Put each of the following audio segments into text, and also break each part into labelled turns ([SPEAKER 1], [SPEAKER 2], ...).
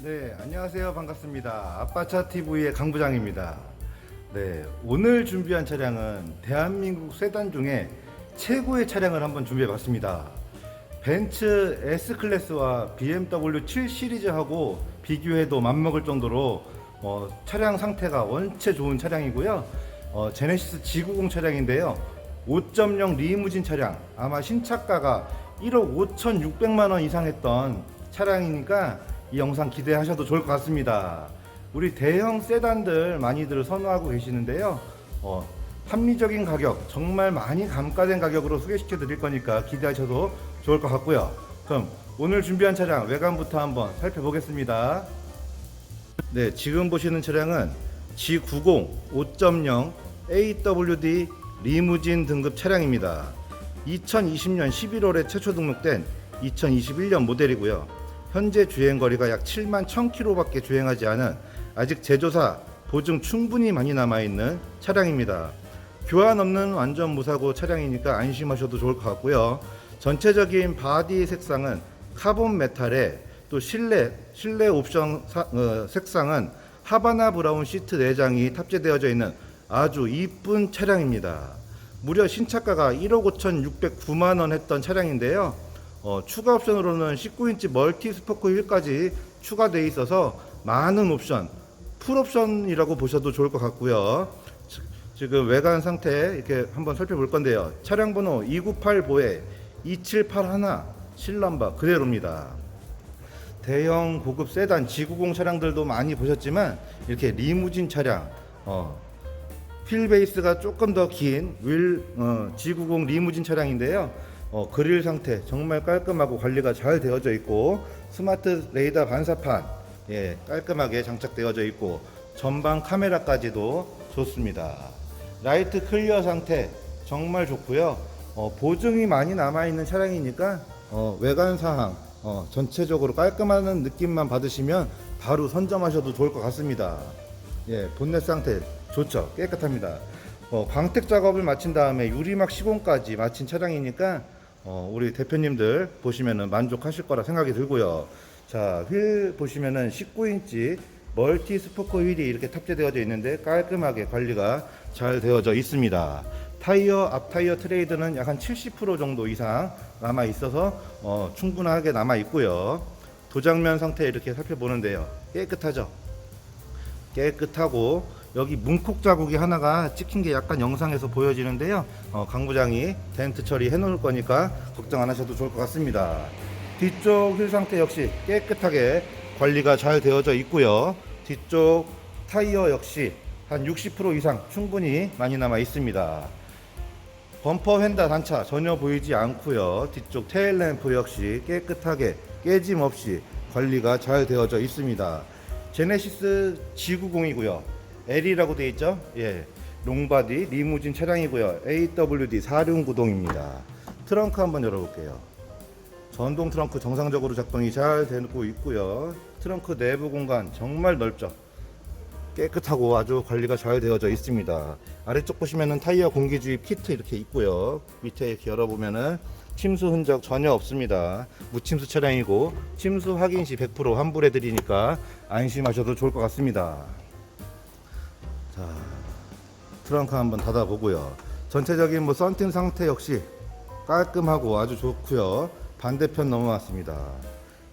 [SPEAKER 1] 네, 안녕하세요. 반갑습니다. 아빠차 TV의 강 부장입니다. 네, 오늘 준비한 차량은 대한민국 세단 중에 최고의 차량을 한번 준비해 봤습니다. 벤츠 S 클래스와 BMW 7 시리즈하고 비교해도 맞먹을 정도로 어, 차량 상태가 원체 좋은 차량이고요. 어, 제네시스 G90 차량인데요. 5.0 리무진 차량 아마 신차가가 1억 5,600만 원 이상 했던 차량이니까 이 영상 기대하셔도 좋을 것 같습니다. 우리 대형 세단들 많이들 선호하고 계시는데요. 어, 합리적인 가격, 정말 많이 감가된 가격으로 소개시켜 드릴 거니까 기대하셔도 좋을 것 같고요. 그럼 오늘 준비한 차량 외관부터 한번 살펴보겠습니다. 네, 지금 보시는 차량은 G90 5.0 AWD 리무진 등급 차량입니다. 2020년 11월에 최초 등록된 2021년 모델이고요. 현재 주행 거리가 약 7만 1000km밖에 주행하지 않은 아직 제조사 보증 충분히 많이 남아 있는 차량입니다. 교환 없는 완전 무사고 차량이니까 안심하셔도 좋을 것 같고요. 전체적인 바디 색상은 카본 메탈에 또 실내 실내 옵션 사- 어, 색상은 하바나 브라운 시트 내장이 탑재되어져 있는 아주 이쁜 차량입니다. 무려 신차가가 1억 5,609만 원 했던 차량인데요. 어, 추가 옵션으로는 19인치 멀티 스포크 휠까지 추가되어 있어서 많은 옵션, 풀 옵션이라고 보셔도 좋을 것 같고요. 지- 지금 외관 상태 이렇게 한번 살펴볼 건데요. 차량 번호 2985에 2781 실넘바 그대로입니다. 대형 고급 세단 G90 차량들도 많이 보셨지만 이렇게 리무진 차량 어, 휠 베이스가 조금 더 긴 윌 어, G90 리무진 차량인데요. 어, 그릴 상태 정말 깔끔하고 관리가 잘 되어져 있고 스마트 레이더 반사판 예, 깔끔하게 장착되어져 있고 전방 카메라까지도 좋습니다. 라이트 클리어 상태 정말 좋고요. 어, 보증이 많이 남아 있는 차량이니까 어, 외관 사항 어, 전체적으로 깔끔한 느낌만 받으시면 바로 선점하셔도 좋을 것 같습니다. 예, 본넷 상태 좋죠. 깨끗합니다. 어, 광택 작업을 마친 다음에 유리막 시공까지 마친 차량이니까 어, 우리 대표님들 보시면은 만족하실 거라 생각이 들고요. 자, 휠 보시면은 19인치 멀티 스포커 휠이 이렇게 탑재되어져 있는데 깔끔하게 관리가 잘 되어져 있습니다. 타이어 앞 타이어 트레이드는 약 한 70% 정도 이상 남아 있어서 어, 충분하게 남아 있고요. 도장면 상태 이렇게 살펴보는데요. 깨끗하죠. 깨끗하고 여기 문콕 자국이 하나가 찍힌 게 약간 영상에서 보여지는데요. 어, 강 부장이 덴트 처리 해놓을 거니까 걱정 안 하셔도 좋을 것 같습니다. 뒤쪽 휠 상태 역시 깨끗하게 관리가 잘 되어져 있고요. 뒤쪽 타이어 역시 한 60% 이상 충분히 많이 남아 있습니다. 범퍼 휀다 단차 전혀 보이지 않고요. 뒤쪽 테일 램프 역시 깨끗하게 깨짐 없이 관리가 잘 되어져 있습니다. 제네시스 G90이고요. L이라고 되어 있죠? 예. 롱바디 리무진 차량이고요. AWD 4륜구동입니다. 트렁크 한번 열어볼게요. 전동 트렁크 정상적으로 작동이 잘 되고 있고요. 트렁크 내부 공간 정말 넓죠. 깨끗하고 아주 관리가 잘 되어져 있습니다. 아래쪽 보시면은 타이어 공기 주입 키트 이렇게 있고요. 밑에 이렇게 열어보면은 침수 흔적 전혀 없습니다. 무침수 차량이고 침수 확인 시 100% 환불해 드리니까 안심하셔도 좋을 것 같습니다. 자, 트렁크 한번 닫아 보고요. 전체적인 뭐 썬팅 상태 역시 깔끔하고 아주 좋고요. 반대편 넘어왔습니다.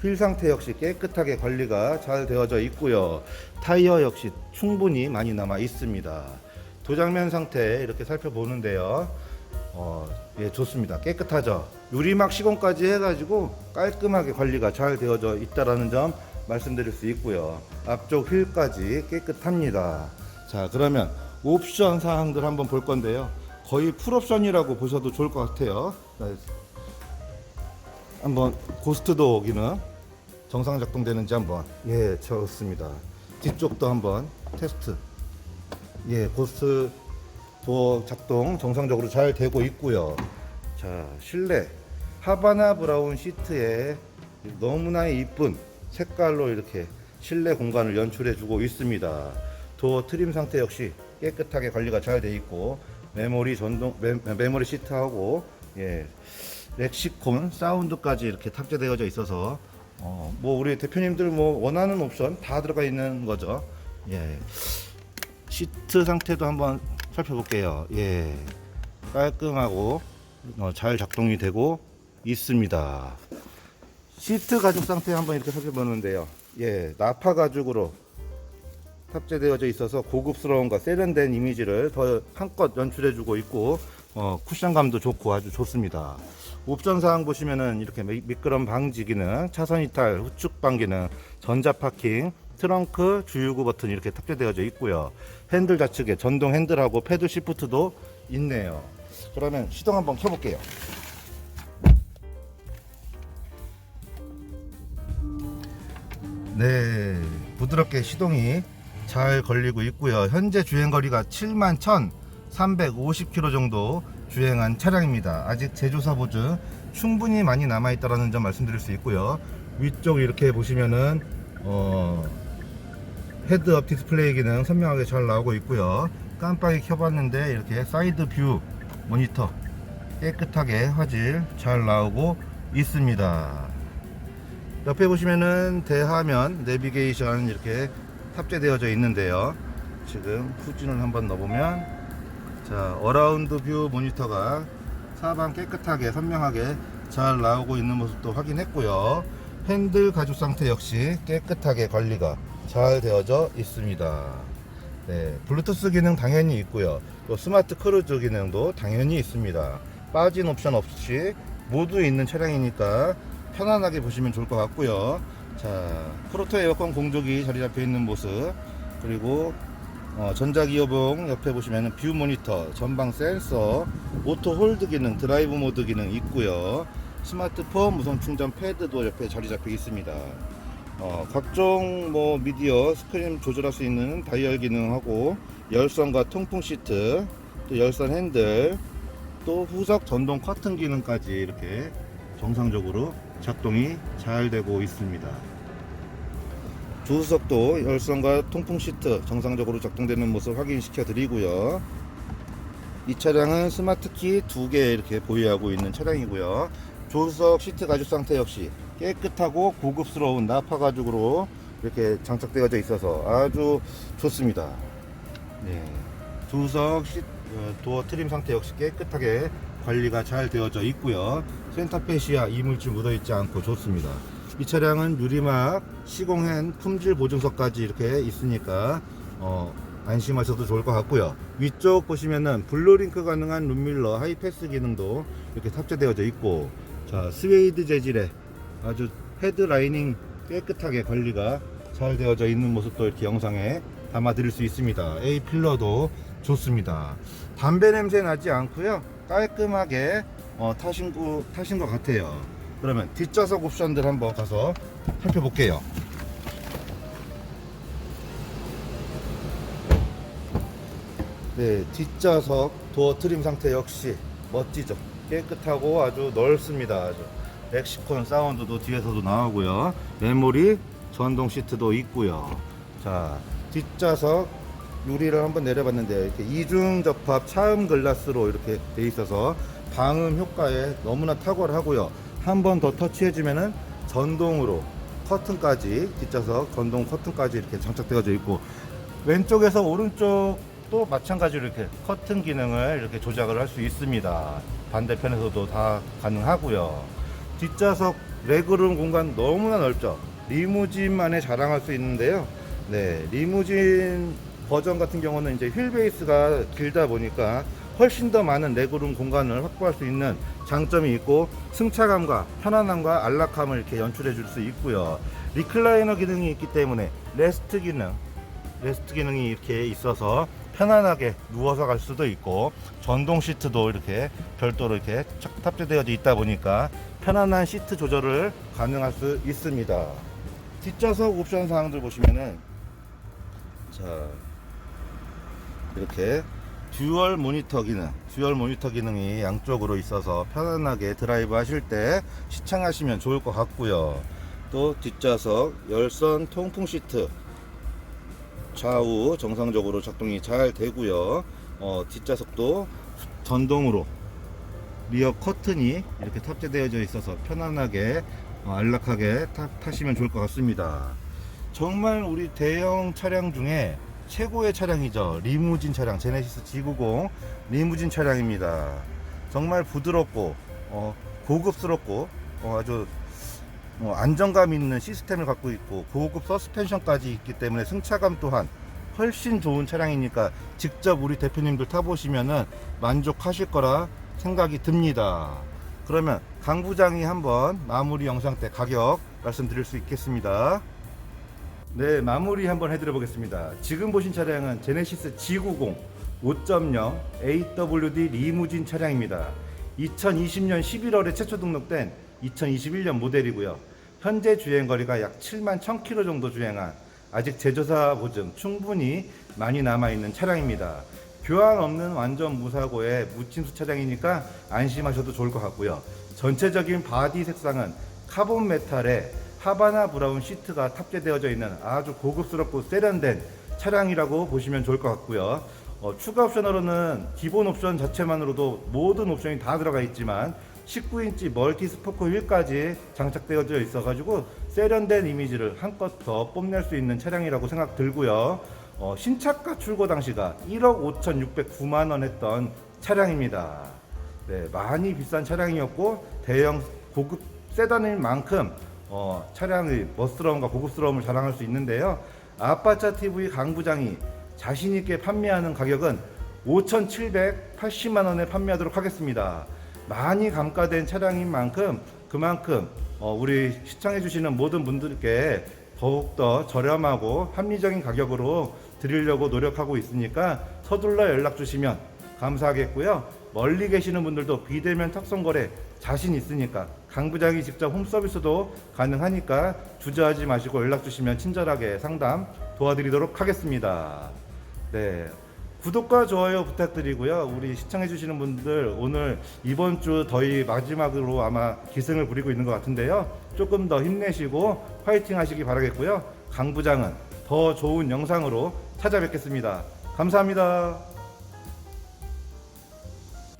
[SPEAKER 1] 휠 상태 역시 깨끗하게 관리가 잘 되어져 있고요. 타이어 역시 충분히 많이 남아 있습니다. 도장면 상태 이렇게 살펴보는데요. 어, 예, 좋습니다. 깨끗하죠. 유리막 시공까지 해가지고 깔끔하게 관리가 잘 되어져 있다라는 점 말씀드릴 수 있고요. 앞쪽 휠까지 깨끗합니다. 자, 그러면 옵션 사항들 한번 볼 건데요. 거의 풀옵션이라고 보셔도 좋을 것 같아요. 자, 한번 고스트 도어 기능 정상 작동되는지 한번. 예 좋습니다. 뒤쪽도 한번 테스트. 예 고스트 도어 작동 정상적으로 잘 되고 있고요. 자 실내 하바나 브라운 시트에 너무나 이쁜 색깔로 이렇게 실내 공간을 연출해 주고 있습니다 도어 트림 상태 역시 깨끗하게 관리가 잘 돼 있고 메모리 전동 메, 메모리 시트하고 예 렉시콘 사운드까지 이렇게 탑재되어져 있어서 어, 뭐 우리 대표님들 뭐 원하는 옵션 다 들어가 있는 거죠. 예. 시트 상태도 한번 살펴볼게요. 예. 깔끔하고 어, 잘 작동이 되고 있습니다. 시트 가죽 상태 한번 이렇게 살펴보는데요. 예, 나파 가죽으로 탑재되어져 있어서 고급스러움과 세련된 이미지를 더 한껏 연출해주고 있고 어, 쿠션감도 좋고 아주 좋습니다. 옵션 사항 보시면은 이렇게 미- 미끄럼 방지 기능, 차선 이탈, 후측 방 기능, 전자 파킹, 트렁크, 주유구 버튼 이렇게 탑재되어져 있고요. 핸들 좌측에 전동 핸들하고 패드 시프트도 있네요. 그러면 시동 한번 켜볼게요. 네, 부드럽게 시동이 잘 걸리고 있고요. 현재 주행 거리가 7만 1,350km 정도 주행한 차량입니다. 아직 제조사 보증 충분히 많이 남아 있다라는 점 말씀드릴 수 있고요. 위쪽 이렇게 보시면은 어, 헤드업 디스플레이 기능 선명하게 잘 나오고 있고요. 깜빡이 켜봤는데 이렇게 사이드 뷰 모니터 깨끗하게 화질 잘 나오고 있습니다. 옆에 보시면은 대화면 내비게이션 이렇게 탑재되어져 있는데요. 지금 후진을 한번 넣어보면 자 어라운드 뷰 모니터가 사방 깨끗하게 선명하게 잘 나오고 있는 모습도 확인했고요. 핸들 가죽 상태 역시 깨끗하게 관리가 잘 되어져 있습니다. 네, 블루투스 기능 당연히 있고요. 또 스마트 크루즈 기능도 당연히 있습니다. 빠진 옵션 없이 모두 있는 차량이니까 편안하게 보시면 좋을 것 같고요. 자, 프로토 에어컨 공조기 자리 잡혀 있는 모습 그리고 어, 전자기어봉 옆에 보시면 뷰 모니터, 전방 센서, 오토 홀드 기능, 드라이브 모드 기능 있고요. 스마트폰 무선 충전 패드도 옆에 자리 잡혀 있습니다. 어, 각종 뭐 미디어 스크린 조절할 수 있는 다이얼 기능하고 열선과 통풍 시트, 또 열선 핸들, 또 후석 전동 커튼 기능까지 이렇게 정상적으로 작동이 잘 되고 있습니다. 조수석도 열선과 통풍 시트 정상적으로 작동되는 모습 확인시켜 드리고요. 이 차량은 스마트키 두 개 이렇게 보유하고 있는 차량이고요. 조수석 시트 가죽 상태 역시 깨끗하고 고급스러운 나파 가죽으로 이렇게 장착되어져 있어서 아주 좋습니다. 네. 조수석 시, 어, 도어 트림 상태 역시 깨끗하게 관리가 잘 되어져 있고요. 센터페시아 이물질 묻어있지 않고 좋습니다. 이 차량은 유리막, 시공행, 품질 보증서까지 이렇게 있으니까 어, 안심하셔도 좋을 것 같고요. 위쪽 보시면은 블루링크 가능한 룸밀러 하이패스 기능도 이렇게 탑재되어져 있고 자 스웨이드 재질의 아주 헤드 라이닝 깨끗하게 관리가 잘 되어져 있는 모습도 이렇게 영상에 담아 드릴 수 있습니다. A 필러도 좋습니다. 담배 냄새 나지 않고요. 깔끔하게 어, 타신, 구, 타신 것 같아요. 그러면 뒷좌석 옵션들 한번 가서 살펴볼게요. 네, 뒷좌석 도어 트림 상태 역시 멋지죠. 깨끗하고 아주 넓습니다. 아주 멕시콘 사운드도 뒤에서도 나오고요. 메모리 전동 시트도 있고요. 자, 뒷좌석 유리를 한번 내려봤는데 이렇게 이중 접합 차음 글라스로 이렇게 돼 있어서 방음 효과에 너무나 탁월하고요. 한 번 더 터치해주면은 전동으로 커튼까지 뒷좌석 전동 커튼까지 이렇게 장착되어져 있고 왼쪽에서 오른쪽도 마찬가지로 이렇게 커튼 기능을 이렇게 조작을 할 수 있습니다. 반대편에서도 다 가능하고요. 뒷좌석 레그룸 공간 너무나 넓죠. 리무진만에 자랑할 수 있는데요. 네, 리무진 버전 같은 경우는 이제 휠 베이스가 길다 보니까 훨씬 더 많은 레그룸 공간을 확보할 수 있는 장점이 있고 승차감과 편안함과 안락함을 이렇게 연출해 줄 수 있고요. 리클라이너 기능이 있기 때문에 레스트 기능, 레스트 기능이 이렇게 있어서 편안하게 누워서 갈 수도 있고 전동 시트도 이렇게 별도로 이렇게 착- 탑재되어 있다 보니까 편안한 시트 조절을 가능할 수 있습니다. 뒷좌석 옵션 사항들 보시면은 자 이렇게 듀얼 모니터 기능, 듀얼 모니터 기능이 양쪽으로 있어서 편안하게 드라이브 하실 때 시청하시면 좋을 것 같고요. 또 뒷좌석 열선 통풍 시트 좌우 정상적으로 작동이 잘 되고요. 어, 뒷좌석도 전동으로 리어 커튼이 이렇게 탑재되어져 있어서 편안하게 어, 안락하게 타, 타시면 좋을 것 같습니다. 정말 우리 대형 차량 중에 최고의 차량이죠. 리무진 차량 제네시스 G90 리무진 차량입니다. 정말 부드럽고 어, 고급스럽고 어, 아주 어, 안정감 있는 시스템을 갖고 있고 고급 서스펜션까지 있기 때문에 승차감 또한 훨씬 좋은 차량이니까 직접 우리 대표님들 타보시면은 만족하실 거라 생각이 듭니다. 그러면 강 부장이 한번 마무리 영상 때 가격 말씀드릴 수 있겠습니다. 네, 마무리 한번 해드려 보겠습니다. 지금 보신 차량은 제네시스 G90 5.0 AWD 리무진 차량입니다. 2020년 11월에 최초 등록된 2021년 모델이고요. 현재 주행 거리가 약 7만 1000km 정도 주행한 아직 제조사 보증 충분히 많이 남아 있는 차량입니다. 교환 없는 완전 무사고의 무침수 차량이니까 안심하셔도 좋을 것 같고요. 전체적인 바디 색상은 카본 메탈에 하바나 브라운 시트가 탑재되어져 있는 아주 고급스럽고 세련된 차량이라고 보시면 좋을 것 같고요. 어, 추가 옵션으로는 기본 옵션 자체만으로도 모든 옵션이 다 들어가 있지만 19인치 멀티 스포크 휠까지 장착되어져 있어가지고 세련된 이미지를 한껏 더 뽐낼 수 있는 차량이라고 생각 들고요. 어, 신차가 출고 당시가 1억 5,609만 원 했던 차량입니다. 네, 많이 비싼 차량이었고 대형 고급 세단인 만큼 어, 차량의 멋스러움과 고급스러움을 자랑할 수 있는데요. 아빠차 TV 강 부장이 자신 있게 판매하는 가격은 5,780만 원에 판매하도록 하겠습니다. 많이 감가된 차량인 만큼 그만큼 어, 우리 시청해 주시는 모든 분들께 더욱더 저렴하고 합리적인 가격으로 드리려고 노력하고 있으니까 서둘러 연락 주시면 감사하겠고요. 멀리 계시는 분들도 비대면 탁송 거래 자신 있으니까 강 부장이 직접 홈서비스도 가능하니까 주저하지 마시고 연락 주시면 친절하게 상담 도와드리도록 하겠습니다. 네. 구독과 좋아요 부탁드리고요. 우리 시청해 주시는 분들 오늘 이번 주 거의 마지막으로 아마 기승을 부리고 있는 것 같은데요. 조금 더 힘내시고 화이팅 하시기 바라겠고요. 강 부장은 더 좋은 영상으로 찾아뵙겠습니다. 감사합니다.